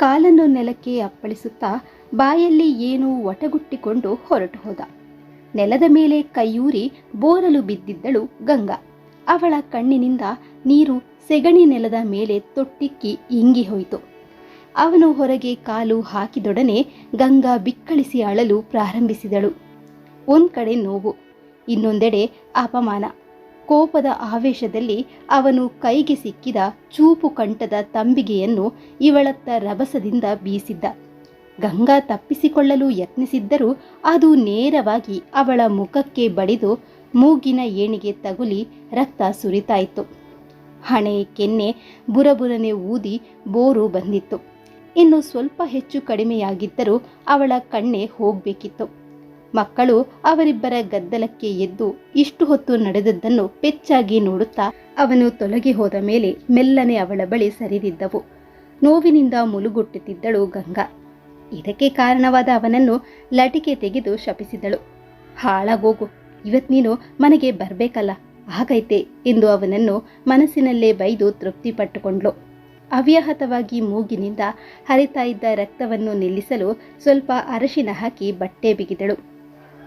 ಕಾಲನ್ನು ನೆಲಕ್ಕೆ ಅಪ್ಪಳಿಸುತ್ತಾ ಬಾಯಲ್ಲಿ ಏನೋ ಒಟಗುಟ್ಟಿಕೊಂಡು ಹೊರಟು ಹೋದ. ನೆಲದ ಮೇಲೆ ಕೈಯೂರಿ ಬೋರಲು ಬಿದ್ದಿದ್ದಳು ಗಂಗಾ. ಅವಳ ಕಣ್ಣಿನಿಂದ ನೀರು ಸೆಗಣಿ ನೆಲದ ಮೇಲೆ ತೊಟ್ಟಿಕ್ಕಿ ಇಂಗಿ ಹೋಯಿತು. ಅವನು ಹೊರಗೆ ಕಾಲು ಹಾಕಿದೊಡನೆ ಗಂಗಾ ಬಿಕ್ಕಳಿಸಿ ಅಳಲು ಪ್ರಾರಂಭಿಸಿದಳು. ಒಂದ್ ಕಡೆ ನೋವು, ಇನ್ನೊಂದೆಡೆ ಅಪಮಾನ. ಕೋಪದ ಆವೇಶದಲ್ಲಿ ಅವನು ಕೈಗೆ ಸಿಕ್ಕಿದ ಚೂಪು ಕಂಠದ ತಂಬಿಗೆಯನ್ನು ಇವಳತ್ತ ರಭಸದಿಂದ ಬೀಸಿದ್ದ. ಗಂಗಾ ತಪ್ಪಿಸಿಕೊಳ್ಳಲು ಯತ್ನಿಸಿದ್ದರೂ ಅದು ನೇರವಾಗಿ ಅವಳ ಮುಖಕ್ಕೆ ಬಡಿದು ಮೂಗಿನ ಏಣಿಗೆ ತಗುಲಿ ರಕ್ತ ಸುರಿತಾಯಿತು. ಹಣೆ ಕೆನ್ನೆ ಬುರಬುರನೆ ಊದಿ ಬೋರು ಬಂದಿತ್ತು. ಇನ್ನು ಸ್ವಲ್ಪ ಹೆಚ್ಚು ಕಡಿಮೆಯಾಗಿದ್ದರೂ ಅವಳ ಕಣ್ಣೆ ಹೋಗ್ಬೇಕಿತ್ತು. ಮಕ್ಕಳು ಅವರಿಬ್ಬರ ಗದ್ದಲಕ್ಕೆ ಎದ್ದು ಇಷ್ಟು ಹೊತ್ತು ನಡೆದದ್ದನ್ನು ಪೆಚ್ಚಾಗಿ ನೋಡುತ್ತಾ ಅವನು ತೊಲಗಿ ಹೋದ ಮೇಲೆ ಮೆಲ್ಲನೆ ಅವಳ ಬಳಿ ಸರಿದಿದ್ದವು. ನೋವಿನಿಂದ ಮುಲುಗುಟ್ಟುತ್ತಿದ್ದಳು ಗಂಗಾ. ಇದಕ್ಕೆ ಕಾರಣವಾದ ಅವನನ್ನು ಲಟಿಕೆ ತೆಗೆದು ಶಪಿಸಿದಳು. ಹಾಳಾಗೋಗು, ಇವತ್ ನೀನು ಮನೆಗೆ ಬರಬೇಕಲ್ಲ, ಆಗೈತೆ ಎಂದು ಅವನನ್ನು ಮನಸ್ಸಿನಲ್ಲೇ ಬೈದು ತೃಪ್ತಿಪಟ್ಟುಕೊಂಡ್ಳು. ಅವ್ಯಾಹತವಾಗಿ ಮೂಗಿನಿಂದ ಹರಿತಾ ಇದ್ದ ರಕ್ತವನ್ನು ನಿಲ್ಲಿಸಲು ಸ್ವಲ್ಪ ಅರಶಿನ ಹಾಕಿ ಬಟ್ಟೆ ಬಿಗಿದಳು.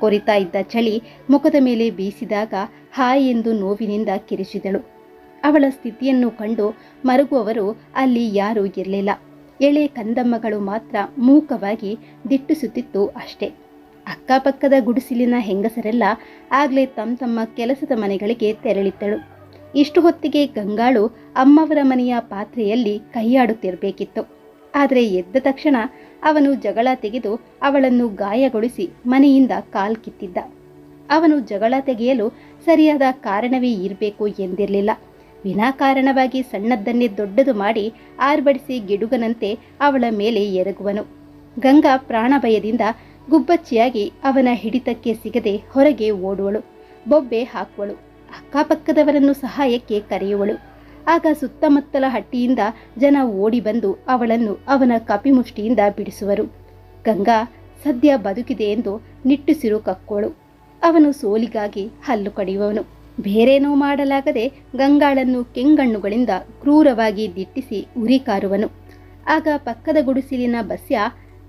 ಕೊರಿತಾ ಇದ್ದ ಚಳಿ ಮುಖದ ಮೇಲೆ ಬೀಸಿದಾಗ ಹಾಯ್ ಎಂದು ನೋವಿನಿಂದ ಕಿರಿಚಿದಳು. ಅವಳ ಸ್ಥಿತಿಯನ್ನು ಕಂಡು ಮರುಗುವವರು ಅಲ್ಲಿ ಯಾರೂ ಇರಲಿಲ್ಲ. ಎಳೆ ಕಂದಮ್ಮಗಳು ಮಾತ್ರ ಮೂಕವಾಗಿ ದಿಟ್ಟಿಸುತ್ತಿತ್ತು ಅಷ್ಟೇ. ಅಕ್ಕಪಕ್ಕದ ಗುಡಿಸಿಲಿನ ಹೆಂಗಸರೆಲ್ಲ ಆಗಲೇ ತಮ್ಮ ತಮ್ಮ ಕೆಲಸದ ಮನೆಗಳಿಗೆ ತೆರಳಿದ್ದಳು. ಇಷ್ಟು ಹೊತ್ತಿಗೆ ಗಂಗಾಳು ಅಮ್ಮವರ ಮನೆಯ ಪಾತ್ರೆಯಲ್ಲಿ ಕೈಯಾಡುತ್ತಿರಬೇಕಿತ್ತು. ಆದರೆ ಎದ್ದ ತಕ್ಷಣ ಅವನು ಜಗಳ ತೆಗೆದು ಅವಳನ್ನು ಗಾಯಗೊಳಿಸಿ ಮನೆಯಿಂದ ಕಾಲ್ ಕಿತ್ತಿದ್ದ. ಅವನು ಜಗಳ ತೆಗೆಯಲು ಸರಿಯಾದ ಕಾರಣವೇ ಇರಬೇಕು ಎಂದಿರಲಿಲ್ಲ. ವಿನಾಕಾರಣವಾಗಿ ಸಣ್ಣದ್ದನ್ನೇ ದೊಡ್ಡದು ಮಾಡಿ ಆರ್ಬಡಿಸಿ ಗಿಡುಗನಂತೆ ಅವಳ ಮೇಲೆ ಎರಗುವನು. ಗಂಗಾ ಪ್ರಾಣಭಯದಿಂದ ಗುಬ್ಬಚ್ಚಿಯಾಗಿ ಅವನ ಹಿಡಿತಕ್ಕೆ ಸಿಗದೆ ಹೊರಗೆ ಓಡುವಳು. ಬೊಬ್ಬೆ ಹಾಕುವಳು. ಅಕ್ಕಪಕ್ಕದವರನ್ನು ಸಹಾಯಕ್ಕೆ ಕರೆಯುವಳು. ಆಗ ಸುತ್ತಮುತ್ತಲ ಹಟ್ಟಿಯಿಂದ ಜನ ಓಡಿ ಬಂದು ಅವಳನ್ನು ಅವನ ಕಪಿಮುಷ್ಟಿಯಿಂದ ಬಿಡಿಸುವರು. ಗಂಗಾ, ಸದ್ಯ ಬದುಕಿದೆ ಎಂದು ನಿಟ್ಟುಸಿರು ಕಕ್ಕೋಳು. ಅವನು ಸೋಲಿಗಾಗಿ ಹಲ್ಲು ಕಡಿಯುವವನು. ಬೇರೇನೋ ಮಾಡಲಾಗದೆ ಗಂಗಾಳನ್ನು ಕೆಂಗಣ್ಣುಗಳಿಂದ ಕ್ರೂರವಾಗಿ ದಿಟ್ಟಿಸಿ ಉರಿ ಕಾರುವನು. ಆಗ ಪಕ್ಕದ ಗುಡಿಸಿಲಿನ ಬಸ್ಯ,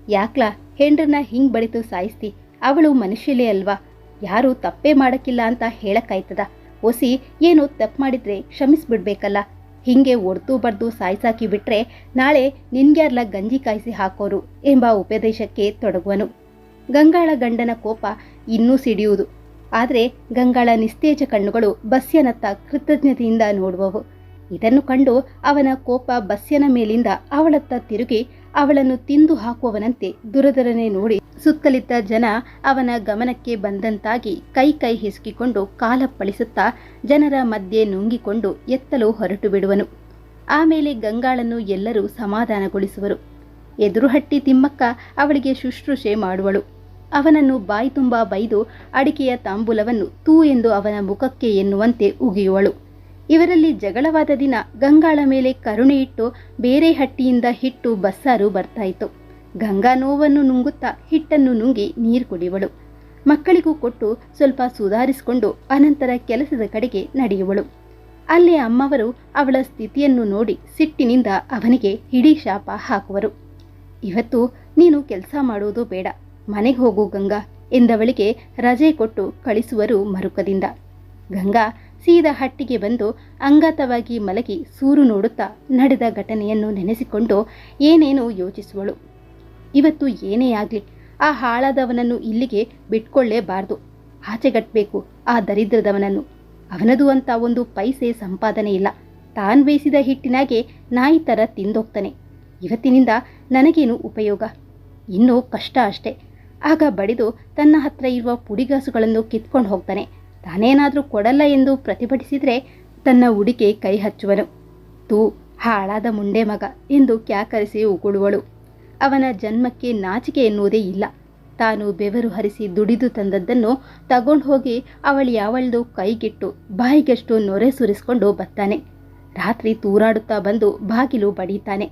ಯಾಕ್ಲಾ, ಹೆಂಡ್ರನ್ನ ಹಿಂಗ್ ಬಡಿತು ಸಾಯಿಸ್ತಿ? ಅವಳು ಮನುಷ್ಯಲೇ ಅಲ್ವಾ? ಯಾರು ತಪ್ಪೇ ಮಾಡಕ್ಕಿಲ್ಲ ಅಂತ ಹೇಳಕ್ಕಾಯ್ತದ? ಒಸಿ, ಏನು ತಪ್ಪು ಮಾಡಿದ್ರೆ ಕ್ಷಮಿಸ್ಬಿಡ್ಬೇಕಲ್ಲ? ಹಿಂಗೆ ಒಡ್ದು ಬಡ್ದು ಸಾಯ್ಸಾಕಿ ಬಿಟ್ರೆ ನಾಳೆ ನಿನ್ಗ್ಯಾರ್ಲ ಗಂಜಿ ಕಾಯಿಸಿ ಹಾಕೋರು ಎಂಬ ಉಪದೇಶಕ್ಕೆ ತೊಡಗುವನು. ಗಂಗಾಳ ಗಂಡನ ಕೋಪ ಇನ್ನೂ ಸಿಡಿಯುವುದು. ಆದರೆ ಗಂಗಾಳ ನಿಸ್ತೇಜ ಕಣ್ಣುಗಳು ಬಸ್ಯನತ್ತ ಕೃತಜ್ಞತೆಯಿಂದ ನೋಡುವವು. ಇದನ್ನು ಕಂಡು ಅವನ ಕೋಪ ಬಸ್ಯನ ಮೇಲಿಂದ ಅವಳತ್ತ ತಿರುಗಿ ಅವಳನ್ನು ತಿಂದು ಹಾಕುವವನಂತೆ ದುರದರನೆ ನೋಡಿ ಸುತ್ತಲಿದ್ದ ಜನ ಅವನ ಗಮನಕ್ಕೆ ಬಂದಂತಾಗಿ ಕೈ ಕೈ ಹಿಸುಕಿಕೊಂಡು ಕಾಲಪ್ಪಳಿಸುತ್ತಾ ಜನರ ಮಧ್ಯೆ ನುಂಗಿಕೊಂಡು ಎತ್ತಲು ಹೊರಟು ಬಿಡುವನು. ಆಮೇಲೆ ಗಂಗಾಳನ್ನು ಎಲ್ಲರೂ ಸಮಾಧಾನಗೊಳಿಸುವರು. ಎದುರುಹಟ್ಟಿ ತಿಮ್ಮಕ್ಕ ಅವಳಿಗೆ ಶುಶ್ರೂಷೆ ಮಾಡುವಳು. ಅವನನ್ನು ಬಾಯಿ ತುಂಬ ಬೈದು ಅಡಿಕೆಯ ತಾಂಬೂಲವನ್ನು ತೂ ಎಂದು ಅವನ ಮುಖಕ್ಕೆ ಎನ್ನುವಂತೆ ಉಗಿಯುವಳು. ಇವರಲ್ಲಿ ಜಗಳವಾದ ದಿನ ಗಂಗಾಳ ಮೇಲೆ ಕರುಣೆ ಇಟ್ಟು ಬೇರೆ ಹಟ್ಟಿಯಿಂದ ಹಿಟ್ಟು ಬಸ್ಸಾರು ಬರ್ತಾಯಿತು ಗಂಗಾ ನೋವನ್ನು ನುಂಗುತ್ತಾ ಹಿಟ್ಟನ್ನು ನುಂಗಿ ನೀರು ಕುಡಿಯುವಳು. ಮಕ್ಕಳಿಗೂ ಕೊಟ್ಟು ಸ್ವಲ್ಪ ಸುಧಾರಿಸಿಕೊಂಡು ಅನಂತರ ಕೆಲಸದ ಕಡೆಗೆ ನಡೆಯುವಳು. ಅಲ್ಲಿ ಅಮ್ಮವರು ಅವಳ ಸ್ಥಿತಿಯನ್ನು ನೋಡಿ ಸಿಟ್ಟಿನಿಂದ ಅವನಿಗೆ ಹಿಡಿ ಶಾಪ ಹಾಕುವರು. ಇವತ್ತು ನೀನು ಕೆಲಸ ಮಾಡುವುದು ಬೇಡ, ಮನೆಗೆ ಹೋಗು ಗಂಗಾ ಎಂದವಳಿಗೆ ರಜೆ ಕೊಟ್ಟು ಕಳಿಸುವರು ಮರುಕದಿಂದ. ಗಂಗಾ ಸೀದಾ ಹಟ್ಟಿಗೆ ಬಂದು ಅಂಗಾತವಾಗಿ ಮಲಗಿ ಸೂರು ನೋಡುತ್ತಾ ನಡೆದ ಘಟನೆಯನ್ನು ನೆನೆಸಿಕೊಂಡು ಏನೇನೋ ಯೋಚಿಸುವಳು. ಇವತ್ತು ಏನೇ ಆಗಲಿ, ಆ ಹಾಳಾದವನನ್ನು ಇಲ್ಲಿಗೆ ಬಿಟ್ಕೊಳ್ಳೇಬಾರ್ದು. ಆಚೆಗಟ್ಟಬೇಕು ಆ ದರಿದ್ರದವನನ್ನು. ಅವನದು ಅಂತ ಒಂದು ಪೈಸೆ ಸಂಪಾದನೆ ಇಲ್ಲ. ತಾನು ಬೇಯಿಸಿದ ಹಿಟ್ಟಿನಾಗೆ ನಾಯಿ ಥರ ತಿಂದೋಗ್ತಾನೆ. ಇವತ್ತಿನಿಂದ ನನಗೇನು ಉಪಯೋಗ? ಇನ್ನೂ ಕಷ್ಟ ಅಷ್ಟೆ. ಆಗ ಬಡಿದು ತನ್ನ ಹತ್ರ ಇರುವ ಪುಡಿಗಾಸುಗಳನ್ನು ಕಿತ್ಕೊಂಡು ಹೋಗ್ತಾನೆ. ತಾನೇನಾದರೂ ಕೊಡಲ್ಲ ಎಂದು ಪ್ರತಿಭಟಿಸಿದರೆ ತನ್ನ ಉಡಿಕೆ ಕೈ ಹಚ್ಚುವನು. ತೂ, ಹಾಳಾದ ಮುಂಡೆ ಮಗ ಎಂದು ಕ್ಯಾಕರಿಸಿ ಉಗುಳುವಳು. ಅವನ ಜನ್ಮಕ್ಕೆ ನಾಚಿಕೆ ಎನ್ನುವುದೇ ಇಲ್ಲ. ತಾನು ಬೆವರು ಹರಿಸಿ ದುಡಿದು ತಂದದ್ದನ್ನು ತಗೊಂಡು ಹೋಗಿ ಅವಳು ಯಾವಳ್ದು ಕೈಗಿಟ್ಟು ಬಾಯಿಗಷ್ಟು ನೊರೆ ಸುರಿಸ್ಕೊಂಡು ಬತ್ತಾನೆ. ರಾತ್ರಿ ತೂರಾಡುತ್ತಾ ಬಂದು ಬಾಗಿಲು ಬಡೀತಾನೆ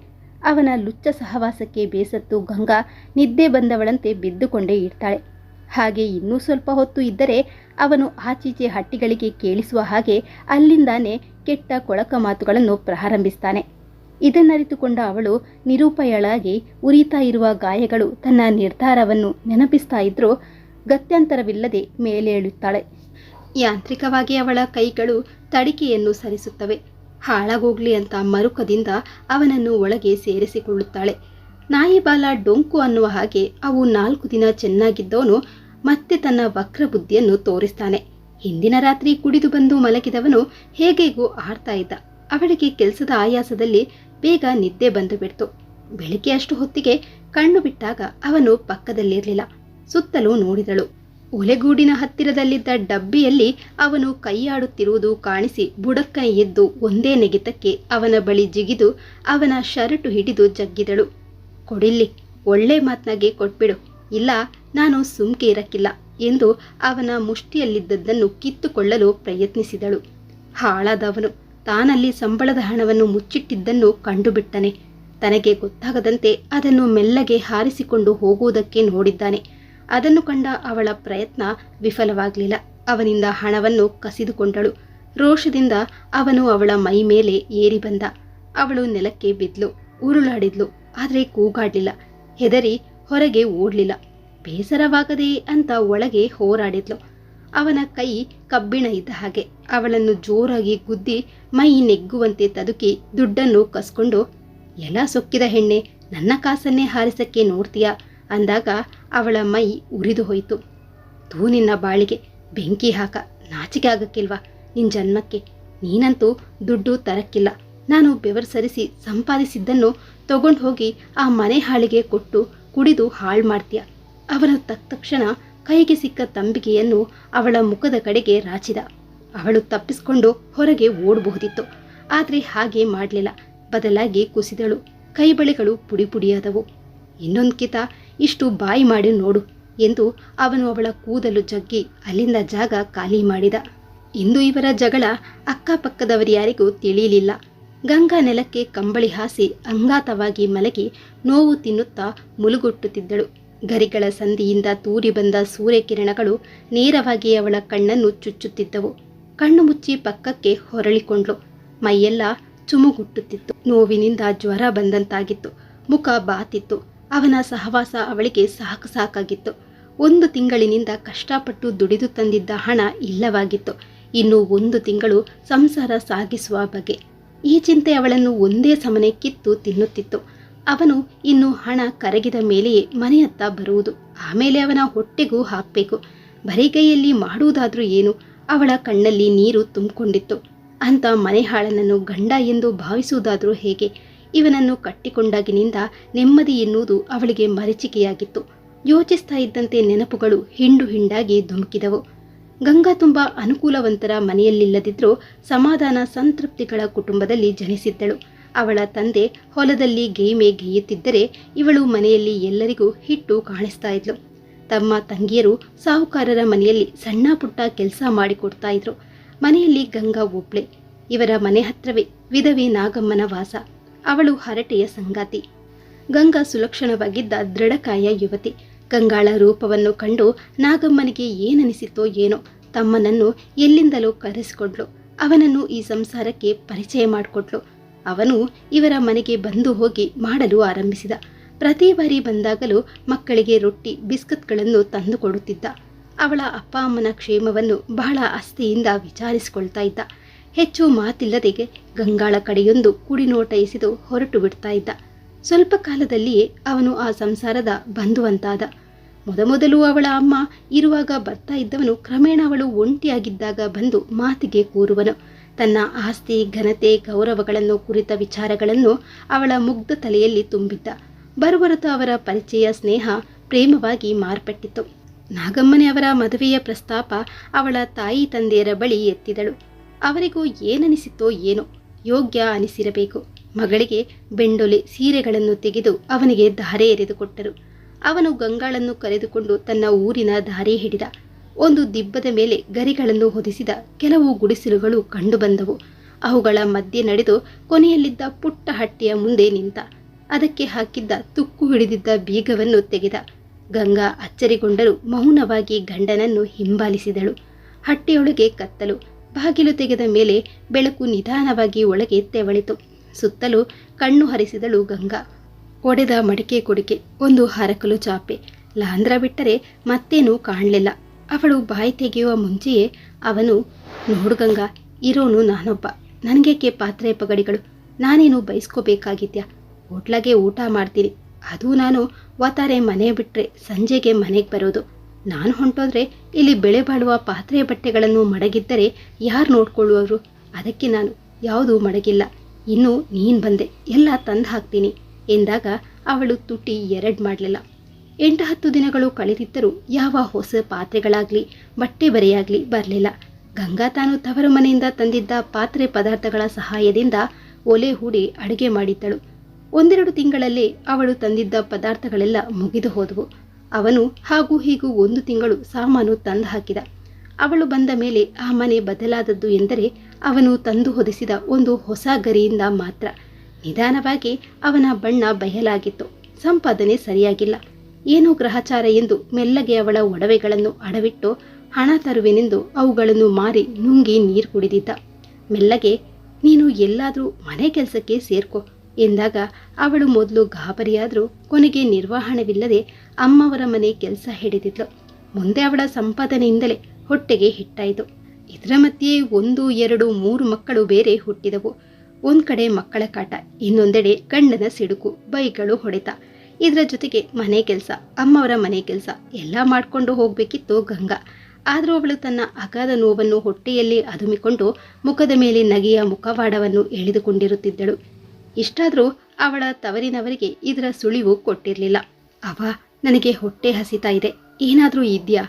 ಅವನ ಲುಚ್ಚ ಸಹವಾಸಕ್ಕೆ ಬೇಸತ್ತು ಗಂಗಾ ನಿದ್ದೆ ಬಂದವಳಂತೆ ಬಿದ್ದುಕೊಂಡೇ ಇರ್ತಾಳೆ. ಹಾಗೆ ಇನ್ನೂ ಸ್ವಲ್ಪ ಹೊತ್ತು ಇದ್ದರೆ ಅವನು ಆಚೀಚೆ ಹಟ್ಟಿಗಳಿಗೆ ಕೇಳಿಸುವ ಹಾಗೆ ಅಲ್ಲಿಂದಾನೆ ಕೆಟ್ಟ ಕೊಳಕ ಮಾತುಗಳನ್ನು ಪ್ರಾರಂಭಿಸ್ತಾನೆ. ಇದನ್ನರಿತುಕೊಂಡ ಅವಳು ನಿರೂಪಯಳಾಗಿ ಉರಿತಾ ಇರುವ ಗಾಯಗಳು ತನ್ನ ನಿರ್ಧಾರವನ್ನು ನೆನಪಿಸ್ತಾ ಇದ್ರೂ ಗತ್ಯಂತರವಿಲ್ಲದೆ ಮೇಲೇಳುತ್ತಾಳೆ. ಯಾಂತ್ರಿಕವಾಗಿ ಅವಳ ಕೈಗಳು ತಡಿಕೆಯನ್ನು ಸರಿಸುತ್ತವೆ. ಹಾಳಾಗೋಗ್ಲಿ ಅಂತ ಮರುಕದಿಂದ ಅವನನ್ನು ಒಳಗೆ ಸೇರಿಸಿಕೊಳ್ಳುತ್ತಾಳೆ. ನಾಯಿಬಾಲ ಡೊಂಕು ಅನ್ನುವ ಹಾಗೆ ಅವು ನಾಲ್ಕು ದಿನ ಚೆನ್ನಾಗಿದ್ದವನು ಮತ್ತೆ ತನ್ನ ವಕ್ರ ಬುದ್ಧಿಯನ್ನು ತೋರಿಸ್ತಾನೆ. ಹಿಂದಿನ ರಾತ್ರಿ ಕುಡಿದು ಬಂದು ಮಲಗಿದವನು ಹೇಗೇಗೂ ಆಡ್ತಾ ಇದ್ದ. ಅವಳಿಗೆ ಕೆಲಸದ ಆಯಾಸದಲ್ಲಿ ಬೇಗ ನಿದ್ದೆ ಬಂದು ಬಿಡ್ತು ಬೆಳಿಗ್ಗೆ ಅಷ್ಟು ಹೊತ್ತಿಗೆ ಕಣ್ಣು ಬಿಟ್ಟಾಗ ಅವನು ಪಕ್ಕದಲ್ಲಿರಲಿಲ್ಲ. ಸುತ್ತಲೂ ನೋಡಿದಳು. ಒಲೆಗೂಡಿನ ಹತ್ತಿರದಲ್ಲಿದ್ದ ಡಬ್ಬಿಯಲ್ಲಿ ಅವನು ಕೈಯಾಡುತ್ತಿರುವುದು ಕಾಣಿಸಿ ಬುಡಕ್ಕನೆ ಎದ್ದು ಒಂದೇ ನೆಗೆತಕ್ಕೆ ಅವನ ಬಳಿ ಜಿಗಿದು ಅವನ ಶರಟು ಹಿಡಿದು ಜಗ್ಗಿದಳು. ಕೊಡಿಲ್ಲಿ, ಒಳ್ಳೆ ಮಾತ್ನಾಗೆ ಕೊಟ್ಬಿಡು. ಇಲ್ಲ, ನಾನು ಸುಮ್ಕೆ ಇರಕ್ಕಿಲ್ಲ ಎಂದು ಅವನ ಮುಷ್ಟಿಯಲ್ಲಿದ್ದದ್ದನ್ನು ಕಿತ್ತುಕೊಳ್ಳಲು ಪ್ರಯತ್ನಿಸಿದಳು. ಹಾಳಾದವನು, ತಾನಲ್ಲಿ ಸಂಬಳದ ಹಣವನ್ನು ಮುಚ್ಚಿಟ್ಟಿದ್ದನ್ನು ಕಂಡುಬಿಟ್ಟನೆ. ತನಗೆ ಗೊತ್ತಾಗದಂತೆ ಅದನ್ನು ಮೆಲ್ಲಗೆ ಹಾರಿಸಿಕೊಂಡು ಹೋಗುವುದಕ್ಕೆ ನೋಡಿದ್ದಾನೆ. ಅದನ್ನು ಕಂಡ ಅವಳ ಪ್ರಯತ್ನ ವಿಫಲವಾಗಲಿಲ್ಲ. ಅವನಿಂದ ಹಣವನ್ನು ಕಸಿದುಕೊಂಡಳು. ರೋಷದಿಂದ ಅವನು ಅವಳ ಮೈ ಮೇಲೆ ಏರಿ ಬಂದ. ಅವಳು ನೆಲಕ್ಕೆ ಬಿದ್ಲು, ಉರುಳಾಡಿದ್ಲು, ಆದರೆ ಕೂಗಾಡಲಿಲ್ಲ. ಹೆದರಿ ಹೊರಗೆ ಓಡ್ಲಿಲ್ಲ. ಬೇಸರವಾಗದೆ ಅಂತ ಒಳಗೆ ಹೋರಾಡಿದ್ಲು. ಅವನ ಕೈ ಕಬ್ಬಿಣ ಇದ್ದ ಹಾಗೆ. ಅವಳನ್ನು ಜೋರಾಗಿ ಗುದ್ದಿ ಮೈ ನೆಗ್ಗುವಂತೆ ತದುಕಿ ದುಡ್ಡನ್ನು ಕಸ್ಕೊಂಡು, ಎಲ್ಲ ಸೊಕ್ಕಿದ ಹೆಣ್ಣೆ, ನನ್ನ ಕಾಸನ್ನೇ ಹಾರಿಸಕ್ಕೆ ನೋಡ್ತೀಯಾ? ಅಂದಾಗ ಅವಳ ಮೈ ಉರಿದು ಹೋಯಿತು. ತೂ ನಿನ್ನ ಬಾಳಿಗೆ, ಬೆಂಕಿ ಹಾಕ, ನಾಚಿಕೆ ಆಗಕ್ಕಿಲ್ವಾ? ನಿನ್ ಜನ್ಮಕ್ಕೆ. ನೀನಂತೂ ದುಡ್ಡು ತರಕ್ಕಿಲ್ಲ. ನಾನು ಬೆವರ್ಸರಿಸಿ ಸಂಪಾದಿಸಿದ್ದನ್ನು ತಗೊಂಡು ಹೋಗಿ ಆ ಮನೆ ಹಾಳಿಗೆ ಕೊಟ್ಟು ಕುಡಿದು ಹಾಳು ಮಾಡ್ತೀಯ. ಅವನು ತಕ್ಷಣ ಕೈಗೆ ಸಿಕ್ಕ ತಂಬಿಗೆಯನ್ನು ಅವಳ ಮುಖದ ಕಡೆಗೆ ರಾಚಿದ. ಅವಳು ತಪ್ಪಿಸ್ಕೊಂಡು ಹೊರಗೆ ಓಡಬಹುದಿತ್ತು. ಆದರೆ ಹಾಗೆ ಮಾಡಲಿಲ್ಲ. ಬದಲಾಗಿ ಕುಸಿದಳು. ಕೈಬಳೆಗಳು ಪುಡಿ ಪುಡಿಯಾದವು. ಇನ್ನೊಂದು ಕಿತ ಇಷ್ಟು ಬಾಯಿ ಮಾಡಿ ನೋಡು ಎಂದು ಅವನು ಅವಳ ಕೂದಲು ಜಗ್ಗಿ ಅಲ್ಲಿಂದ ಜಾಗ ಖಾಲಿ ಮಾಡಿದ. ಇಂದು ಇವರ ಜಗಳ ಅಕ್ಕಪಕ್ಕದವರ್ಯಾರಿಗೂ ತಿಳಿಯಲಿಲ್ಲ ಗಂಗಾ ನೆಲಕ್ಕೆ ಕಂಬಳಿ ಹಾಸಿ ಅಂಗಾತವಾಗಿ ಮಲಗಿ ನೋವು ತಿನ್ನುತ್ತಾ ಮುಲುಗುಟ್ಟುತ್ತಿದ್ದಳು ಗರಿಗಳ ಸಂದಿಯಿಂದ ತೂರಿ ಬಂದ ಸೂರ್ಯಕಿರಣಗಳು ನೇರವಾಗಿ ಅವಳ ಕಣ್ಣನ್ನು ಚುಚ್ಚುತ್ತಿದ್ದವು. ಕಣ್ಣು ಮುಚ್ಚಿ ಪಕ್ಕಕ್ಕೆ ಹೊರಳಿಕೊಂಡ್ಳು. ಮೈಯೆಲ್ಲ ಚುಮುಗುಟ್ಟುತ್ತಿತ್ತು. ನೋವಿನಿಂದ ಜ್ವರ ಬಂದಂತಾಗಿತ್ತು. ಮುಖ ಬಾತಿತ್ತು. ಅವನ ಸಹವಾಸ ಅವಳಿಗೆ ಸಾಕು ಸಾಕಾಗಿತ್ತು. ಒಂದು ತಿಂಗಳಿನಿಂದ ಕಷ್ಟಪಟ್ಟು ದುಡಿದು ತಂದಿದ್ದ ಹಣ ಇಲ್ಲವಾಗಿತ್ತು. ಇನ್ನು ಒಂದು ತಿಂಗಳು ಸಂಸಾರ ಸಾಗಿಸುವ ಬಗೆ. ಈ ಚಿಂತೆ ಅವಳನ್ನು ಒಂದೇ ಸಮನೆ ಕಿತ್ತು ತಿನ್ನುತ್ತಿತ್ತು. ಅವನು ಇನ್ನು ಹಣ ಕರಗಿದ ಮೇಲೆಯೇ ಮನೆಯತ್ತ ಬರುವುದು. ಆಮೇಲೆ ಅವನ ಹೊಟ್ಟೆಗೂ ಹಾಕಬೇಕು. ಬರಿಗೈಯಲ್ಲಿ ಮಾಡುವುದಾದ್ರೂ ಏನು, ಅವಳ ಕಣ್ಣಲ್ಲಿ ನೀರು ತುಂಬಿಕೊಂಡಿತ್ತು. ಅಂತ ಮನೆಹಾಳನನ್ನು ಗಂಡ ಎಂದು ಭಾವಿಸುವುದಾದ್ರೂ ಹೇಗೆ? ಇವನನ್ನು ಕಟ್ಟಿಕೊಂಡಾಗಿನಿಂದ ನೆಮ್ಮದಿ ಎನ್ನುವುದು ಅವಳಿಗೆ ಮರಿಚಿಕೆಯಾಗಿತ್ತು. ಯೋಚಿಸ್ತಾ ಇದ್ದಂತೆ ನೆನಪುಗಳು ಹಿಂಡು ಹಿಂಡಾಗಿ ಧುಮುಕಿದವು. ಗಂಗಾ ತುಂಬ ಅನುಕೂಲವಂತರ ಮನೆಯಲ್ಲಿಲ್ಲದಿದ್ದರೂ ಸಮಾಧಾನ ಸಂತೃಪ್ತಿಗಳ ಕುಟುಂಬದಲ್ಲಿ ಜನಿಸಿದ್ದಳು. ಅವಳ ತಂದೆ ಹೊಲದಲ್ಲಿ ಗೇಮೆ ಗೇಯುತ್ತಿದ್ದರೆ ಇವಳು ಮನೆಯಲ್ಲಿ ಎಲ್ಲರಿಗೂ ಹಿಟ್ಟು ಕಾಣಿಸ್ತಾ ಇದ್ಲು. ತಮ್ಮ ತಂಗಿಯರು ಸಾಹುಕಾರರ ಮನೆಯಲ್ಲಿ ಸಣ್ಣ ಪುಟ್ಟ ಕೆಲಸ ಮಾಡಿಕೊಡ್ತಾ ಇದ್ರು. ಮನೆಯಲ್ಲಿ ಗಂಗಾ ಒಬ್ಳೆ. ಇವರ ಮನೆ ಹತ್ರವೇ ವಿಧವೆ ನಾಗಮ್ಮನ ವಾಸ. ಅವಳು ಹರಟೆಯ ಸಂಗಾತಿ. ಗಂಗಾ ಸುಲಕ್ಷಣವಾಗಿದ್ದ ದೃಢಕಾಯ ಯುವತಿ. ಗಂಗಾಳ ರೂಪವನ್ನು ಕಂಡು ನಾಗಮ್ಮನಿಗೆ ಏನನಿಸಿತೋ ಏನೋ ತಮ್ಮನನ್ನು ಎಲ್ಲಿಂದಲೋ ಕರೆಸಿಕೊಂಡ್ಲು ಅವನನ್ನು ಈ ಸಂಸಾರಕ್ಕೆ ಪರಿಚಯ ಮಾಡಿಕೊಟ್ಲು ಅವನು ಇವರ ಮನೆಗೆ ಬಂದು ಹೋಗಿ ಮಾಡಲು ಆರಂಭಿಸಿದ. ಪ್ರತಿ ಬಾರಿ ಬಂದಾಗಲೂ ಮಕ್ಕಳಿಗೆ ರೊಟ್ಟಿ, ಬಿಸ್ಕತ್ಗಳನ್ನು ತಂದು ಕೊಡುತ್ತಿದ್ದ ಅವಳ ಅಪ್ಪ ಅಮ್ಮನ ಕ್ಷೇಮವನ್ನು ಬಹಳ ಆಸ್ತಿಯಿಂದ ವಿಚಾರಿಸಿಕೊಳ್ತಾ ಇದ್ದ. ಹೆಚ್ಚು ಮಾತಿಲ್ಲದೆ ಗಂಗಾಳ ಕಡೆಯೊಂದು ಕುಡಿನೋಟ ಎಸೆದು ಹೊರಟು ಬಿಡ್ತಾ ಇದ್ದ. ಸ್ವಲ್ಪ ಕಾಲದಲ್ಲಿಯೇ ಅವನು ಆ ಸಂಸಾರದ ಬಂಧುವಂತಾದ. ಮೊದಮೊದಲು ಅವಳ ಅಮ್ಮ ಇರುವಾಗ ಬರ್ತಾ ಇದ್ದವನು ಕ್ರಮೇಣ ಅವಳು ಒಂಟಿಯಾಗಿದ್ದಾಗ ಬಂದು ಮಾತಿಗೆ ಕೂರುವನು. ತನ್ನ ಆಸ್ತಿ, ಘನತೆ, ಗೌರವಗಳನ್ನು ಕುರಿತ ವಿಚಾರಗಳನ್ನು ಅವಳ ಮುಗ್ಧ ತಲೆಯಲ್ಲಿ ತುಂಬಿದ್ದ. ಬರುವರತು ಅವರ ಪರಿಚಯ, ಸ್ನೇಹ ಪ್ರೇಮವಾಗಿ ಮಾರ್ಪಟ್ಟಿತು ನಾಗಮ್ಮನೆ ಅವರ ಮದುವೆಯ ಪ್ರಸ್ತಾಪ ಅವಳ ತಾಯಿ ತಂದೆಯರ ಬಳಿ ಎತ್ತಿದಳು. ಅವರಿಗೂ ಏನನಿಸಿತೋ ಏನೋ, ಯೋಗ್ಯ ಅನಿಸಿರಬೇಕು. ಮಗಳಿಗೆ ಬೆಂಡೊಲೆ ಸೀರೆಗಳನ್ನು ತೆಗೆದು ಅವನಿಗೆ ಧಾರೆ ಎರೆದುಕೊಟ್ಟರು. ಅವನು ಗಂಗಾಳನ್ನು ಕರೆದುಕೊಂಡು ತನ್ನ ಊರಿನ ದಾರಿ ಹಿಡಿದ. ಒಂದು ದಿಬ್ಬದ ಮೇಲೆ ಗರಿಗಳನ್ನು ಹೊದಿಸಿದ ಕೆಲವು ಗುಡಿಸಿಲುಗಳು ಕಂಡುಬಂದವು. ಅವುಗಳ ಮಧ್ಯೆ ನಡೆದು ಕೊನೆಯಲ್ಲಿದ್ದ ಪುಟ್ಟ ಹಟ್ಟಿಯ ಮುಂದೆ ನಿಂತ. ಅದಕ್ಕೆ ಹಾಕಿದ್ದ ತುಕ್ಕು ಹಿಡಿದಿದ್ದ ಬೀಗವನ್ನು ತೆಗೆದ. ಗಂಗಾ ಅಚ್ಚರಿಗೊಂಡರೂ ಮೌನವಾಗಿ ಗಂಡನನ್ನು ಹಿಂಬಾಲಿಸಿದಳು. ಹಟ್ಟಿಯೊಳಗೆ ಕತ್ತಲು, ಬಾಗಿಲು ತೆಗೆದ ಮೇಲೆ ಬೆಳಕು ನಿಧಾನವಾಗಿ ಒಳಗೆ ತೆವಳಿತು. ಸುತ್ತಲೂ ಕಣ್ಣು ಹರಿಸಿದಳು ಗಂಗಾ. ಒಡೆದ ಮಡಿಕೆ ಕುಡಿಕೆ ಒಂದು ಹರಕಲು ಚಾಪೆ. ಲಾಂದ್ರ ಬಿಟ್ಟರೆ ಮತ್ತೇನೂ ಕಾಣಲಿಲ್ಲ. ಅವಳು ಬಾಯಿ ತೆಗೆಯುವ ಮುಂಚೆಯೇ ಅವನು ನೋಡುಗಂಗ ಇರೋನು ನಾನೊಬ್ಬ. ನನಗೇಕೆ ಪಾತ್ರೆ ಪಗಡಿಗಳು? ನಾನೇನು ಬಯಸ್ಕೋಬೇಕಾಗಿದ್ಯಾ ಹೋಟ್ಲಾಗೆ ಊಟ ಮಾಡ್ತೀನಿ. ಅದು ನಾನು ಒತ್ತಾರೆ ಮನೆ ಬಿಟ್ಟರೆ ಸಂಜೆಗೆ ಮನೆಗೆ ಬರೋದು. ನಾನು ಹೊಂಟೋದ್ರೆ ಇಲ್ಲಿ ಬೆಳೆ ಬಾಳುವ ಪಾತ್ರೆ ಬಟ್ಟೆಗಳನ್ನು ಮಡಗಿದ್ದರೆ ಯಾರು ನೋಡ್ಕೊಳ್ಳುವವರು? ಅದಕ್ಕೆ ನಾನು ಯಾವುದೂ ಮಡಗಿಲ್ಲ. ಇನ್ನು ನೀನು ಬಂದೆ. ಎಲ್ಲ ತಂದು ಹಾಕ್ತೀನಿ. ಎಂದಾಗ ಅವಳು ತುಟಿ ಎರಡ್ ಮಾಡಲಿಲ್ಲ. ಎಂಟು ಹತ್ತು ದಿನಗಳು ಕಳೆದಿದ್ದರೂ ಯಾವ ಹೊಸ ಪಾತ್ರೆಗಳಾಗಲಿ, ಬಟ್ಟೆ ಬರೆಯಾಗಲಿ ಬರಲಿಲ್ಲ. ಗಂಗಾ ತಾನು ತವರು ಮನೆಯಿಂದ ತಂದಿದ್ದ ಪಾತ್ರೆ ಪದಾರ್ಥಗಳ ಸಹಾಯದಿಂದ ಒಲೆ ಹೂಡಿ ಅಡುಗೆ ಮಾಡಿದ್ದಳು. ಒಂದೆರಡು ತಿಂಗಳಲ್ಲೇ ಅವಳು ತಂದಿದ್ದ ಪದಾರ್ಥಗಳೆಲ್ಲ ಮುಗಿದು ಹೋದವು. ಅವನು ಹಾಗೂ ಹೀಗೂ ಒಂದು ತಿಂಗಳು ಸಾಮಾನು ತಂದು ಹಾಕಿದ. ಅವಳು ಬಂದ ಮೇಲೆ ಆ ಮನೆ ಬದಲಾದದ್ದು ಎಂದರೆ ಅವನು ತಂದು ಹೊದಿಸಿದ ಒಂದು ಹೊಸ ಗರಿಯಿಂದ ಮಾತ್ರ. ನಿಧಾನವಾಗಿ ಅವನ ಬಣ್ಣ ಬಯಲಾಗಿತ್ತು. ಸಂಪಾದನೆ ಸರಿಯಾಗಿಲ್ಲ. ಏನು ಗ್ರಹಚಾರ ಎಂದು ಮೆಲ್ಲಗೆ ಅವಳ ಒಡವೆಗಳನ್ನು ಅಡವಿಟ್ಟು ಹಣ ತರುವೆನೆಂದು ಅವುಗಳನ್ನು ಮಾರಿ ನುಂಗಿ ನೀರು ಕುಡಿದಿದ್ದ. ಮೆಲ್ಲಗೆ, ನೀನು ಎಲ್ಲಾದರೂ ಮನೆ ಕೆಲಸಕ್ಕೆ ಸೇರ್ಕೊ ಎಂದಾಗ ಅವಳು ಮೊದಲು ಗಾಬರಿಯಾದರೂ ಕೊನೆಗೆ ನಿರ್ವಹಣೆವಿಲ್ಲದೆ ಅಮ್ಮವರ ಮನೆ ಕೆಲಸ ಹಿಡಿದಿದ್ಲು. ಮುಂದೆ ಅವಳ ಸಂಪಾದನೆಯಿಂದಲೇ ಹೊಟ್ಟೆಗೆ ಹಿಟ್ಟಾಯಿತು. ಇದರ ಮಧ್ಯೆ ಒಂದು, ಎರಡು, ಮೂರು ಮಕ್ಕಳು ಬೇರೆ ಹುಟ್ಟಿದವು. ಒಂದ್ ಕಡೆ ಮಕ್ಕಳ ಕಾಟ, ಇನ್ನೊಂದೆಡೆ ಗಂಡನ ಸಿಡುಕು, ಬೈಗಳು ಹೊಡೆತ. ಇದರ ಜೊತೆಗೆ ಮನೆ ಕೆಲಸ, ಅಮ್ಮವರ ಮನೆ ಕೆಲಸ, ಎಲ್ಲ ಮಾಡಿಕೊಂಡು ಹೋಗ್ಬೇಕಿತ್ತು ಗಂಗಾ. ಆದರೂ ಅವಳು ತನ್ನ ಅಗಾಧ ನೋವನ್ನು ಹೊಟ್ಟೆಯಲ್ಲಿ ಅದುಮಿಕೊಂಡು ಮುಖದ ಮೇಲೆ ನಗೆಯ ಮುಖವಾಡವನ್ನು ಎಳೆದುಕೊಂಡಿರುತ್ತಿದ್ದಳು. ಇಷ್ಟಾದರೂ ಅವಳ ತವರಿನವರಿಗೆ ಇದರ ಸುಳಿವು ಕೊಟ್ಟಿರಲಿಲ್ಲ. ಅವ ನನಗೆ ಹೊಟ್ಟೆ ಹಸಿತಾ ಇದೆ. ಏನಾದರೂ ಇದೆಯಾ?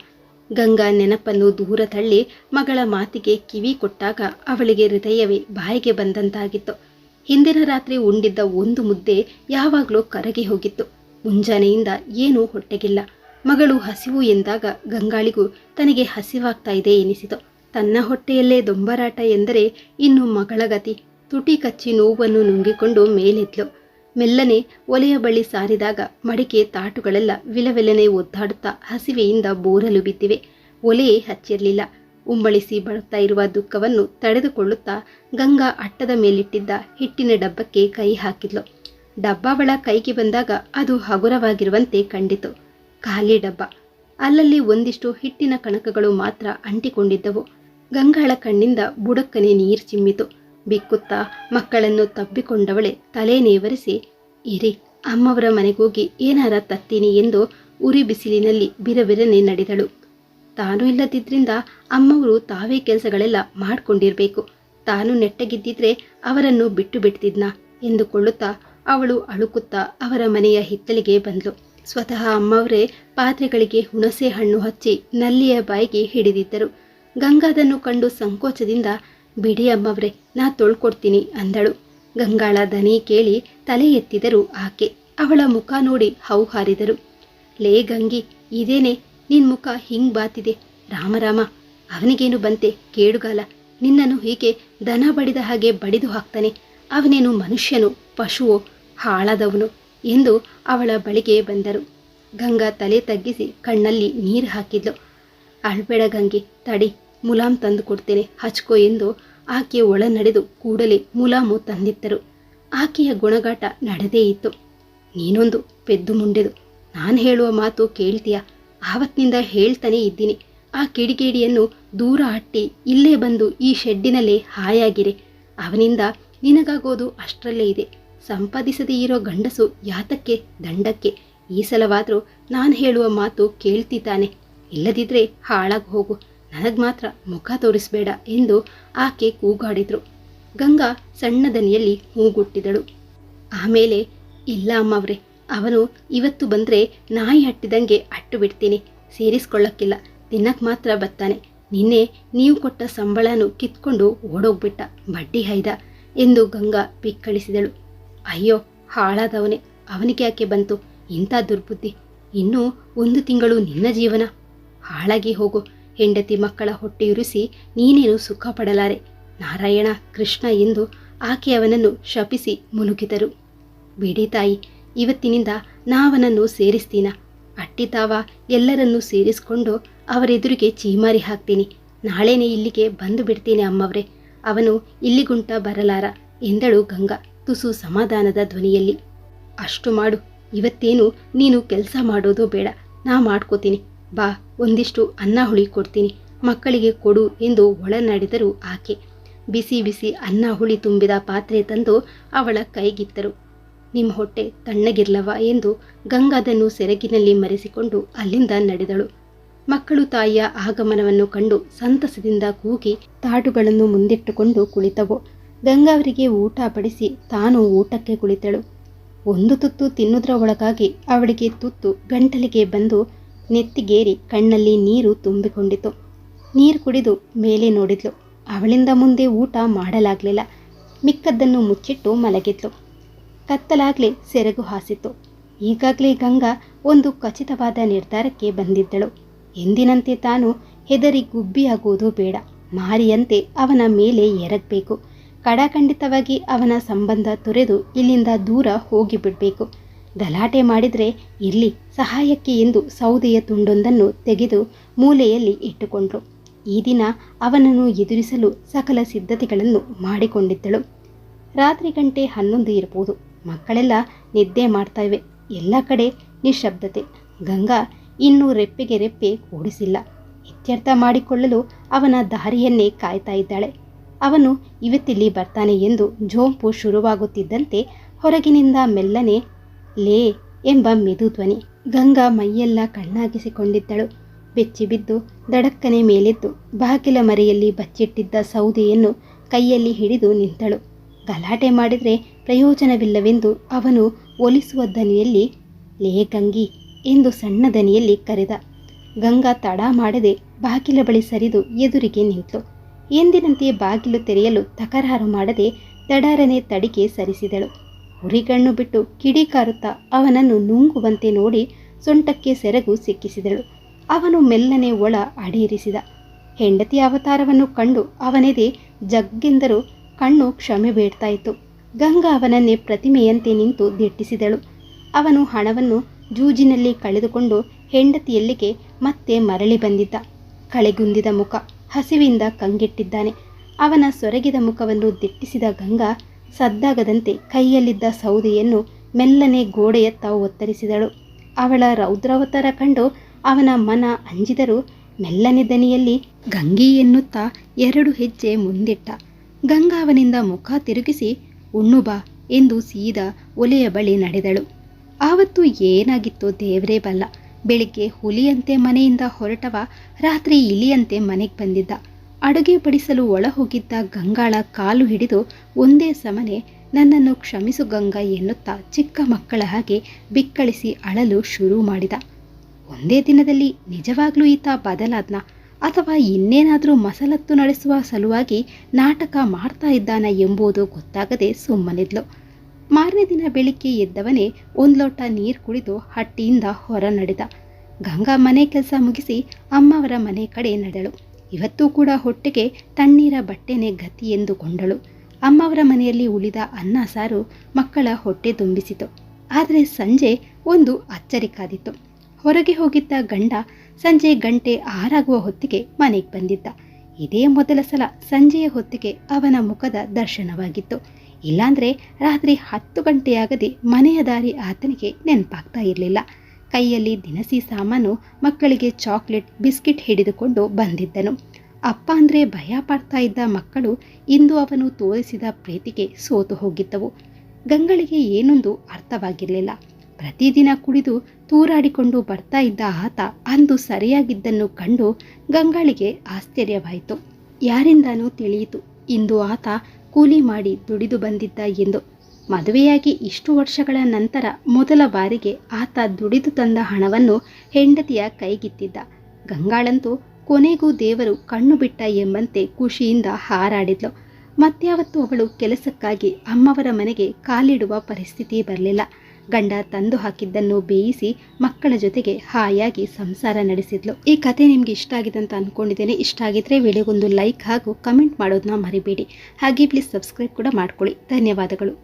ಗಂಗಾ ನೆನಪನ್ನು ದೂರ ತಳ್ಳಿ ಮಗಳ ಮಾತಿಗೆ ಕಿವಿ ಕೊಟ್ಟಾಗ ಅವಳಿಗೆ ಹೃದಯವೇ ಬಾಯಿಗೆ ಬಂದಂತಾಗಿತ್ತು. ಹಿಂದಿನ ರಾತ್ರಿ ಉಂಡಿದ್ದ ಒಂದು ಮುದ್ದೆ ಯಾವಾಗಲೂ ಕರಗಿ ಹೋಗಿತ್ತು. ಮುಂಜಾನೆಯಿಂದ ಏನೂ ಹೊಟ್ಟೆಗಿಲ್ಲ. ಮಗಳು ಹಸಿವು ಎಂದಾಗ ಗಂಗಾಳಿಗೂ ತನಗೆ ಹಸಿವಾಗ್ತಾ ಇದೆ ಎನಿಸಿತು. ತನ್ನ ಹೊಟ್ಟೆಯಲ್ಲೇ ದೊಂಬರಾಟ ಎಂದರೆ ಇನ್ನು ಮಗಳ ಗತಿ. ತುಟಿ ಕಚ್ಚಿ ನೋವನ್ನು ನುಂಗಿಕೊಂಡು ಮೇಲೆದ್ಲು ಮೆಲ್ಲನೆ ಒಲೆಯ ಬಳಿ ಸಾರಿದಾಗ ಮಡಿಕೆ ತಾಟುಗಳೆಲ್ಲ ವಿಲವಿಲನೆ ಒದ್ದಾಡುತ್ತಾ ಹಸಿವೆಯಿಂದ ಬೋರಲು ಬಿದ್ದಿವೆ. ಒಲೆಯೇ ಹಚ್ಚಿರಲಿಲ್ಲ. ಉಂಬಳಿಸಿ ಬಳುತ್ತಾ ಇರುವ ದುಃಖವನ್ನು ತಡೆದುಕೊಳ್ಳುತ್ತಾ ಗಂಗಾ ಅಟ್ಟದ ಮೇಲಿಟ್ಟಿದ್ದ ಹಿಟ್ಟಿನ ಡಬ್ಬಕ್ಕೆ ಕೈ ಹಾಕಿದ್ಲು. ಡಬ್ಬ ಕೈಗೆ ಬಂದಾಗ ಅದು ಹಗುರವಾಗಿರುವಂತೆ ಕಂಡಿತು. ಖಾಲಿ ಡಬ್ಬ. ಅಲ್ಲಲ್ಲಿ ಒಂದಿಷ್ಟು ಹಿಟ್ಟಿನ ಕಣಕಗಳು ಮಾತ್ರ ಅಂಟಿಕೊಂಡಿದ್ದವು. ಗಂಗಾಳ ಕಣ್ಣಿಂದ ಬುಡಕ್ಕನೆ ನೀರು ಚಿಮ್ಮಿತು. ಬಿಕ್ಕುತ್ತಾ ಮಕ್ಕಳನ್ನು ತಬ್ಬಿಕೊಂಡವಳೆ ತಲೆ ನೇವರಿಸಿ, ಇರಿ, ಅಮ್ಮವರ ಮನೆಗೋಗಿ ಏನಾರ ತತ್ತೀನಿ ಎಂದು ಉರಿ ಬಿಸಿಲಿನಲ್ಲಿ ಬಿರಬಿರನೆ ನಡೆದಳು. ತಾನು ಇಲ್ಲದಿದ್ದರಿಂದ ಅಮ್ಮವರು ತಾವೇ ಕೆಲಸಗಳೆಲ್ಲ ಮಾಡಿಕೊಂಡಿರಬೇಕು. ತಾನು ನೆಟ್ಟಗಿದ್ದಿದ್ರೆ ಅವರನ್ನು ಬಿಟ್ಟು ಬಿಡ್ತಿದ್ನ ಎಂದುಕೊಳ್ಳುತ್ತಾ ಅವಳು ಅಳುಕುತ್ತಾ ಅವರ ಮನೆಯ ಹಿತ್ತಲಿಗೆ ಬಂದಳು ಸ್ವತಃ ಅಮ್ಮವರೇ ಪಾತ್ರೆಗಳಿಗೆ ಹುಣಸೆ ಹಣ್ಣು ಹಚ್ಚಿ ನಲ್ಲಿಯ ಬಾಯಿಗೆ ಹಿಡಿದಿದ್ದರು. ಗಂಗಾದನ್ನು ಕಂಡು ಸಂಕೋಚದಿಂದ, ಬಿಡಿ ಅಮ್ಮವ್ರೆ ನಾ ತೊಳ್ಕೊಡ್ತೀನಿ ಅಂದಳು. ಗಂಗಾಳ ದನಿ ಕೇಳಿ ತಲೆ ಎತ್ತಿದರು ಆಕೆ. ಅವಳ ಮುಖ ನೋಡಿ ಹೌಹಾರಿದರು ಲೇ ಗಂಗಿ, ಇದೇನೆ? ನಿನ್ ಮುಖ ಹಿಂಗ್ ಬಾತಿದೆ. ರಾಮರಾಮ ಅವನಿಗೇನು ಬಂತೆ? ಕೇಡುಗಾಲ. ನಿನ್ನನ್ನು ಹೀಗೆ ದನ ಬಡಿದ ಹಾಗೆ ಬಡಿದು ಹಾಕ್ತಾನೆ. ಅವನೇನು ಮನುಷ್ಯನು, ಪಶುವೋ, ಹಾಳದವನು ಎಂದು ಅವಳ ಬಳಿಗೆ ಬಂದರು. ಗಂಗಾ ತಲೆ ತಗ್ಗಿಸಿ ಕಣ್ಣಲ್ಲಿ ನೀರು ಹಾಕಿದ್ಲು. ಅಳ್ಬೇಡ ಗಂಗೆ, ತಡಿ, ಮುಲಾಮ್ ತಂದು ಕೊಡ್ತೇನೆ, ಹಚ್ಕೋ ಎಂದು ಆಕೆ ಒಳ ನಡೆದು ಕೂಡಲೇ ಮುಲಾಮು ತಂದಿತ್ತರು ಆಕೆಯ ಗುಣಗಾಟ ನಡೆದೇ ಇತ್ತು. ನೀನೊಂದು ಪೆದ್ದು ಮುಂಡೆದು. ನಾನು ಹೇಳುವ ಮಾತು ಕೇಳ್ತೀಯ? ಆವತ್ತಿನಿಂದ ಹೇಳ್ತಾನೆ ಇದ್ದೀನಿ. ಆ ಕಿಡಿಗೇಡಿಯನ್ನು ದೂರ ಅಟ್ಟಿ ಇಲ್ಲೇ ಬಂದು ಈ ಶೆಡ್ಡಿನಲ್ಲೇ ಹಾಯಾಗಿರೆ. ಅವನಿಂದ ನಿನಗಾಗೋದು ಅಷ್ಟರಲ್ಲೇ ಇದೆ. ಸಂಪಾದಿಸದೇ ಇರೋ ಗಂಡಸು ಯಾತಕ್ಕೆ, ದಂಡಕ್ಕೆ? ಈ ಸಲವಾದರೂ ನಾನು ಹೇಳುವ ಮಾತು ಕೇಳ್ತಿದ್ದಾನೆ. ಇಲ್ಲದಿದ್ರೆ ಹಾಳಾಗಿ ಹೋಗು. ನನಗೆ ಮಾತ್ರ ಮುಖ ತೋರಿಸಬೇಡ ಎಂದು ಆಕೆ ಕೂಗಾಡಿದ್ರು. ಗಂಗಾ ಸಣ್ಣ ದನಿಯಲ್ಲಿ ಹೂಗುಟ್ಟಿದಳು. ಆಮೇಲೆ, ಇಲ್ಲ ಅಮ್ಮವ್ರೆ, ಅವನು ಇವತ್ತು ಬಂದರೆ ನಾಯಿ ಹಟ್ಟಿದಂಗೆ ಅಟ್ಟು ಬಿಡ್ತೀನಿ, ಸೇರಿಸ್ಕೊಳ್ಳೋಕ್ಕಿಲ್ಲ ತಿನ್ನಕ್ಕೆ ಮಾತ್ರ ಬರ್ತಾನೆ. ನಿನ್ನೆ ನೀವು ಕೊಟ್ಟ ಸಂಬಳನು ಕಿತ್ಕೊಂಡು ಓಡೋಗ್ಬಿಟ್ಟ, ಬಡ್ಡಿ ಹೈದ ಎಂದು ಗಂಗಾ ಬಿಕ್ಕಳಿಸಿದಳು ಅಯ್ಯೋ, ಹಾಳಾದವನೇ, ಅವನಿಗೆ ಯಾಕೆ ಬಂತು? ಇಂಥ ದುರ್ಬುದ್ಧಿ, ಇನ್ನೂ ಒಂದು ತಿಂಗಳು ನಿನ್ನ ಜೀವನ. ಹಾಳಾಗಿ ಹೋಗು. ಹೆಂಡತಿ ಮಕ್ಕಳ ಹೊಟ್ಟೆಯುರಿಸಿ ನೀನೇನು ಸುಖ ಪಡಲಾರೆ ನಾರಾಯಣ, ಕೃಷ್ಣ ಎಂದು ಆಕೆ ಅವನನ್ನು ಶಪಿಸಿ ಮುನುಗಿದರು ಬಿಡಿ ತಾಯಿ, ಇವತ್ತಿನಿಂದ ನಾವನನ್ನು ಸೇರಿಸ್ತೀನ? ಅಟ್ಟಿತಾವ ಎಲ್ಲರನ್ನೂ ಸೇರಿಸ್ಕೊಂಡು ಅವರೆದುರಿಗೆ ಚೀಮಾರಿ ಹಾಕ್ತೀನಿ. ನಾಳೆನೇ ಇಲ್ಲಿಗೆ ಬಂದು ಬಿಡ್ತೀನಿ ಅಮ್ಮವ್ರೆ. ಅವನು ಇಲ್ಲಿಗುಂಟ ಬರಲಾರ ಎಂದಳು ಗಂಗಾ ತುಸು ಸಮಾಧಾನದ ಧ್ವನಿಯಲ್ಲಿ. ಅಷ್ಟು ಮಾಡು, ಇವತ್ತೇನು ನೀನು ಕೆಲಸ ಮಾಡೋದು ಬೇಡ, ನಾ ಮಾಡ್ಕೋತೀನಿ. ಬಾ, ಒಂದಿಷ್ಟು ಅನ್ನ ಹುಳಿ ಕೊಡ್ತೀನಿ. ಮಕ್ಕಳಿಗೆ ಕೊಡು ಎಂದು ಒಳನಾಡಿದರು ಆಕೆ. ಬಿಸಿ ಬಿಸಿ ಅನ್ನ ಹುಳಿ ತುಂಬಿದ ಪಾತ್ರೆ ತಂದು ಅವಳ ಕೈಗಿತ್ತರು. ನಿಮ್ಮ ಹೊಟ್ಟೆ ತಣ್ಣಗಿರ್ಲವ ಎಂದು ಗಂಗಾದನ್ನು ಸೆರಗಿನಲ್ಲಿ ಮರೆಸಿಕೊಂಡು ಅಲ್ಲಿಂದ ನಡೆದಳು. ಮಕ್ಕಳು ತಾಯಿಯ ಆಗಮನವನ್ನು ಕಂಡು ಸಂತಸದಿಂದ ಕೂಗಿ ತಾಟುಗಳನ್ನು ಮುಂದಿಟ್ಟುಕೊಂಡು ಕುಳಿತವು. ಗಂಗಾವರಿಗೆ ಊಟ ಬಡಿಸಿ ತಾನು ಊಟಕ್ಕೆ ಕುಳಿತಳು. ಒಂದು ತುತ್ತು ತಿನ್ನುವುದರ ಒಳಗಾಗಿ ಅವಳಿಗೆ ತುತ್ತು, ಗಂಟಲಿಗೆ ಬಂದು ನೆತ್ತಿಗೇರಿ ಕಣ್ಣಲ್ಲಿ ನೀರು ತುಂಬಿಕೊಂಡಿತು. ನೀರು ಕುಡಿದು ಮೇಲೆ ನೋಡಿದ್ಲು. ಅವಳಿಂದ ಮುಂದೆ ಊಟ ಮಾಡಲಾಗಲಿಲ್ಲ. ಮಿಕ್ಕದ್ದನ್ನು ಮುಚ್ಚಿಟ್ಟು ಮಲಗಿದ್ಲು. ಕತ್ತಲಾಗಲೇ ಸೆರಗು ಹಾಸಿತು ಈಗಾಗಲೇ ಗಂಗಾ ಒಂದು ಖಚಿತವಾದ ನಿರ್ಧಾರಕ್ಕೆ ಬಂದಿದ್ದಳು. ಎಂದಿನಂತೆ ತಾನು ಹೆದರಿ ಗುಬ್ಬಿಯಾಗುವುದು ಬೇಡ. ಮಾರಿಯಂತೆ ಅವನ ಮೇಲೆ ಎರಗಬೇಕು. ಕಡಾಖಂಡಿತವಾಗಿ ಅವನ ಸಂಬಂಧ ತೊರೆದು ಇಲ್ಲಿಂದ ದೂರ ಹೋಗಿಬಿಡಬೇಕು. ಗಲಾಟೆ ಮಾಡಿದರೆ ಇರಲಿ, ಸಹಾಯಕ್ಕೆ ಎಂದು ಸೌದೆಯ ತುಂಡೊಂದನ್ನು ತೆಗೆದು ಮೂಲೆಯಲ್ಲಿ ಇಟ್ಟುಕೊಂಡ್ರು. ಈ ದಿನ ಅವನನ್ನು ಎದುರಿಸಲು ಸಕಲ ಸಿದ್ಧತೆಗಳನ್ನು ಮಾಡಿಕೊಂಡಿದ್ದಳು. ರಾತ್ರಿ ಗಂಟೆ ಹನ್ನೊಂದು ಇರಬಹುದು. ಮಕ್ಕಳೆಲ್ಲ ನಿದ್ದೆ ಮಾಡ್ತಾ ಇವೆ. ಎಲ್ಲ ಕಡೆ ನಿಶ್ಶಬ್ದತೆ. ಗಂಗಾ ಇನ್ನೂ ರೆಪ್ಪೆಗೆ ರೆಪ್ಪೆ ಕೂಡಿಸಿಲ್ಲ. ಇತ್ಯರ್ಥ ಮಾಡಿಕೊಳ್ಳಲು ಅವನ ದಾರಿಯನ್ನೇ ಕಾಯ್ತಾ ಇದ್ದಾಳೆ. ಅವನು, ಇವತ್ತಿಲ್ಲಿ ಬರ್ತಾನೆ ಎಂದು ಜೋಂಪು ಶುರುವಾಗುತ್ತಿದ್ದಂತೆ ಹೊರಗಿನಿಂದ ಮೆಲ್ಲನೆ ಲೇ ಎಂಬ ಮೆದು ಧ್ವನಿ ಗಂಗಾ ಮೈಯೆಲ್ಲ ಕಣ್ಣಾಗಿಸಿಕೊಂಡಿದ್ದಳು. ಬೆಚ್ಚಿ ಬಿದ್ದು ದಡಕ್ಕನೆ ಮೇಲೆದ್ದು ಬಾಗಿಲ ಮರೆಯಲ್ಲಿ ಬಚ್ಚಿಟ್ಟಿದ್ದ ಸೌದೆಯನ್ನು ಕೈಯಲ್ಲಿ ಹಿಡಿದು ನಿಂತಳು. ಗಲಾಟೆ ಮಾಡಿದರೆ ಪ್ರಯೋಜನವಿಲ್ಲವೆಂದು ಅವನು ಒಲಿಸುವ ದನಿಯಲ್ಲಿ, ಲೇ ಗಂಗಿ ಎಂದು ಸಣ್ಣ ದನಿಯಲ್ಲಿ ಕರೆದ. ಗಂಗಾ ತಡ ಮಾಡದೆ ಬಾಗಿಲ ಬಳಿ ಸರಿದು ಎದುರಿಗೆ ನಿಂತು ಎಂದಿನಂತೆ ಬಾಗಿಲು ತೆರೆಯಲು ತಕರಾರು ಮಾಡದೆ ತಡಾರನೆ ತಡಿಕೆ ಸರಿಸಿದಳು. ಉರಿಗಣ್ಣು ಬಿಟ್ಟು ಕಿಡಿಕಾರುತ್ತಾ ಅವನನ್ನು ನುಂಗುವಂತೆ ನೋಡಿ ಸೊಂಟಕ್ಕೆ ಸೆರಗು ಸಿಕ್ಕಿಸಿದಳು. ಅವನು ಮೆಲ್ಲನೆ ಒಳ ಅಡಿಯಿರಿಸಿದ. ಹೆಂಡತಿ ಅವತಾರವನ್ನು ಕಂಡು ಅವನೆದೆ ಜಗ್ಗೆಂದರೂ ಕಣ್ಣು ಕ್ಷಮೆ ಬೇಡ್ತಾ ಇತ್ತು ಗಂಗಾ ಅವನನ್ನೇ ಪ್ರತಿಮೆಯಂತೆ ನಿಂತು ದಿಟ್ಟಿಸಿದಳು. ಅವನು ಹಣವನ್ನು ಜೂಜಿನಲ್ಲಿ ಕಳೆದುಕೊಂಡು ಹೆಂಡತಿಯಲ್ಲಿಗೆ ಮತ್ತೆ ಮರಳಿ ಬಂದಿದ್ದ. ಕಳೆಗುಂದಿದ ಮುಖ ಹಸಿವಿಂದ ಕಂಗೆಟ್ಟಿದ್ದಾನೆ. ಅವನ ಸೊರಗಿದ ಮುಖವನ್ನು ದಿಟ್ಟಿಸಿದ ಗಂಗಾ ಸದ್ದಾಗದಂತೆ ಕೈಯಲ್ಲಿದ್ದ ಸೌದೆಯನ್ನು ಮೆಲ್ಲನೆ ಗೋಡೆಯತ್ತ ಒತ್ತರಿಸಿದಳು. ಅವಳ ರೌದ್ರಾವತಾರ ಕಂಡು ಅವನ ಮನ ಅಂಜಿದರೂ ಮೆಲ್ಲನೆ ದನಿಯಲ್ಲಿ ಗಂಗಿ ಎನ್ನುತ್ತಾ ಎರಡು ಹೆಜ್ಜೆ ಮುಂದಿಟ್ಟ. ಗಂಗಾವನಿಂದ ಮುಖ ತಿರುಗಿಸಿ, ಉಣ್ಣು ಬಾ ಎಂದು ಸೀದಾ ಒಲೆಯ ಬಳಿ ನಡೆದಳು. ಆವತ್ತು ಏನಾಗಿತ್ತೋ ದೇವರೇ ಬಲ್ಲ. ಬೆಳಿಗ್ಗೆ ಹುಲಿಯಂತೆ ಮನೆಯಿಂದ ಹೊರಟವ, ರಾತ್ರಿ ಇಲಿಯಂತೆ ಮನೆಗೆ ಬಂದಿದ್ದ. ಅಡುಗೆ ಬಡಿಸಲು ಒಳ ಹೋಗಿದ್ದ ಗಂಗಾಳ ಕಾಲು ಹಿಡಿದು ಒಂದೇ ಸಮನೆ ನನ್ನನ್ನು ಕ್ಷಮಿಸು ಗಂಗಾ ಎನ್ನುತ್ತಾ ಚಿಕ್ಕ ಮಕ್ಕಳ ಹಾಗೆ ಬಿಕ್ಕಳಿಸಿ ಅಳಲು ಶುರು ಮಾಡಿದ. ಒಂದೇ ದಿನದಲ್ಲಿ ನಿಜವಾಗ್ಲೂ ಈತ ಬದಲಾದ್ನ? ಅಥವಾ ಇನ್ನೇನಾದರೂ ಮಸಲತ್ತು ನಡೆಸುವ ಸಲುವಾಗಿ ನಾಟಕ ಮಾಡ್ತಾ ಇದ್ದಾನ ಎಂಬುದು ಗೊತ್ತಾಗದೆ ಸುಮ್ಮನಿದ್ಲು. ಮಾರನೇ ದಿನ ಬೆಳಿಗ್ಗೆ ಎದ್ದವನೇ ಒಂದು ಲೋಟ ನೀರು ಕುಡಿದು ಹಟ್ಟಿಯಿಂದ ಹೊರ ನಡೆದ ಗಂಗಾ ಮನೆ ಕೆಲಸ ಮುಗಿಸಿ ಅಮ್ಮವರ ಮನೆ ಕಡೆ ನಡೆದಳು. ಇವತ್ತೂ ಕೂಡ ಹೊಟ್ಟೆಗೆ ತಣ್ಣೀರ ಬಟ್ಟೆನೆ ಗತಿ ಎಂದುಕೊಂಡಳು ಅಮ್ಮವರ ಮನೆಯಲ್ಲಿ ಉಳಿದ ಅನ್ನ ಸಾರು ಮಕ್ಕಳ ಹೊಟ್ಟೆ ತುಂಬಿಸಿತು. ಆದರೆ ಸಂಜೆ ಒಂದು ಅಚ್ಚರಿ ಕಾದಿತ್ತು. ಹೊರಗೆ ಹೋಗಿದ್ದ ಗಂಡ ಸಂಜೆ ಗಂಟೆ ಆರಾಗುವ ಹೊತ್ತಿಗೆ ಮನೆಗೆ ಬಂದಿದ್ದ. ಇದೇ ಮೊದಲ ಸಲ ಸಂಜೆಯ ಹೊತ್ತಿಗೆ ಅವನ ಮುಖದ ದರ್ಶನವಾಗಿತ್ತು. ಇಲ್ಲಾಂದ್ರೆ ರಾತ್ರಿ ಹತ್ತು ಗಂಟೆಯಾಗದೆ ಮನೆಯ ದಾರಿ ಆತನಿಗೆ ನೆನಪಾಗ್ತಾ ಇರಲಿಲ್ಲ. ಕೈಯಲ್ಲಿ ದಿನಸಿ ಸಾಮಾನು, ಮಕ್ಕಳಿಗೆ ಚಾಕ್ಲೇಟ್, ಬಿಸ್ಕಿಟ್ ಹಿಡಿದುಕೊಂಡು ಬಂದಿದ್ದನು. ಅಪ್ಪ ಅಂದರೆ ಭಯ ಪಡ್ತಾ ಇದ್ದ ಮಕ್ಕಳು ಇಂದು ಅವನು ತೋರಿಸಿದ ಪ್ರೀತಿಗೆ ಸೋತು ಹೋಗಿದ್ದವು. ಗಂಗಳಿಗೆ ಏನೊಂದು ಅರ್ಥವಾಗಿರಲಿಲ್ಲ. ಪ್ರತಿದಿನ ಕುಡಿದು ತೂರಾಡಿಕೊಂಡು ಬರ್ತಾ ಇದ್ದ ಆತ ಅಂದು ಸರಿಯಾಗಿದ್ದನ್ನು ಕಂಡು ಗಂಗಳಿಗೆ ಆಶ್ಚರ್ಯವಾಯಿತು. ಯಾರಿಂದನೂ ತಿಳಿಯಿತು. ಇಂದು ಆತ ಕೂಲಿ ಮಾಡಿ ದುಡಿದು ಬಂದಿದ್ದ ಎಂದು ಮದುವೆಯಾಗಿ ಇಷ್ಟು ವರ್ಷಗಳ ನಂತರ ಮೊದಲ ಬಾರಿಗೆ ಆತ ದುಡಿದು ತಂದ ಹಣವನ್ನು ಹೆಂಡತಿಯ ಕೈಗಿತ್ತಿದ್ದ. ಗಂಗಾಳಂತೂ ಕೊನೆಗೂ ದೇವರು ಕಣ್ಣು ಬಿಟ್ಟ ಎಂಬಂತೆ ಖುಷಿಯಿಂದ ಹಾರಾಡಿದ್ಲು. ಮತ್ಯಾವತ್ತು ಅವಳು ಕೆಲಸಕ್ಕಾಗಿ ಅಮ್ಮವರ ಮನೆಗೆ ಕಾಲಿಡುವ ಪರಿಸ್ಥಿತಿ ಬರಲಿಲ್ಲ. ಗಂಡ ತಂದು ಹಾಕಿದ್ದನ್ನು ಬೇಯಿಸಿ ಮಕ್ಕಳ ಜೊತೆಗೆ ಹಾಯಾಗಿ ಸಂಸಾರ ನಡೆಸಿದ್ಲು. ಈ ಕತೆ ನಿಮ್ಗೆ ಇಷ್ಟ ಆಗಿದೆ ಅಂತ ಅಂದ್ಕೊಂಡಿದ್ದೇನೆ ಇಷ್ಟ ಆಗಿದ್ರೆ ವಿಡಿಯೋಗೊಂದು ಲೈಕ್ ಹಾಗೂ ಕಮೆಂಟ್ ಮಾಡೋದನ್ನ ಮರಿಬೇಡಿ. ಹಾಗೆ ಪ್ಲೀಸ್ ಸಬ್ಸ್ಕ್ರೈಬ್ ಕೂಡ ಮಾಡ್ಕೊಳ್ಳಿ. ಧನ್ಯವಾದಗಳು.